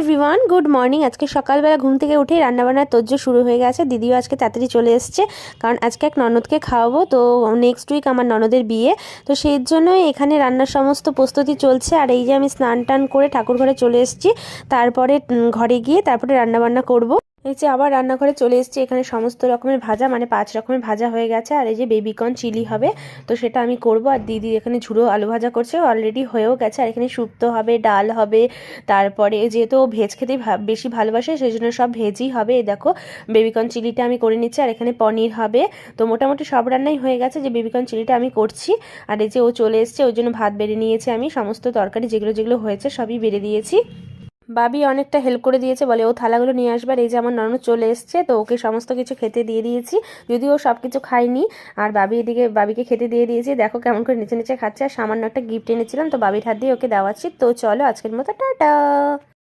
Everyone good morning আজকে সকালবেলা ঘুম থেকে উঠে রান্নাবান্নার তর্য শুরু হয়ে গেছে। দিদিও আজকে তাড়াতাড়ি চলে এসছে, কারণ আজকে এক ননদকে খাওয়াবো। তো নেক্সট উইক আমার ননদের বিয়ে। তো সেই জন্যই এখানে রান্নার সমস্ত প্রস্তুতি চলছে। আর এই যে আমি স্নান টান করে ঠাকুর ঘরে চলে এসেছি, তারপরে ঘরে গিয়ে তারপরে রান্নাবান্না করব। এই যে আবার রান্নাঘরে চলে এসেছি, এখানে সমস্ত রকমের ভাজা মানে পাঁচ রকমের ভাজা হয়ে গেছে। আর এই যে বেবিকর্ন চিলি হবে, তো সেটা আমি করব। আর দিদি এখানে ঝুড়ো আলু ভাজা করছে অলরেডি হয়েও গেছে। আর এখানে শুক্তো হবে, ডাল হবে, তারপরে যেহেতু ও ভেজ খেতে বেশি ভালোবাসে, সেই জন্য সব ভেজই হবে। এই দেখো, বেবিকর্ন চিলিটা আমি করে নিচ্ছি, আর এখানে পনির হবে। তো মোটামুটি সব রান্নাই হয়ে গেছে, যে বেবিকর্ন চিলিটা আমি করছি। আর এই যে ও চলে এসছে ওই জন্য ভাত বেড়ে নিয়েছে আমি। সমস্ত তরকারি যেগুলো যেগুলো হয়েছে, সবই বেড়ে দিয়েছি। বাবি অনেকটা হেল্প করে দিয়েছে, বলে, ও থালাগুলো নিয়ে আসবার এই যে আমার ননদ চলে এসছে, তো ওকে সমস্ত কিছু খেতে দিয়ে দিয়েছি। যদিও সব কিছু খায়নি, আর বাবি এদিকে, বাবিকে খেতে দিয়ে দিয়েছি। দেখো কেমন করে নিচে নিচে খাচ্ছে, আর সামান্য একটা গিফট এনেছিলাম, তো বাবির হাত দিয়ে ওকে দেওয়াচ্ছি তো চলো আজকের মতো, টাটা!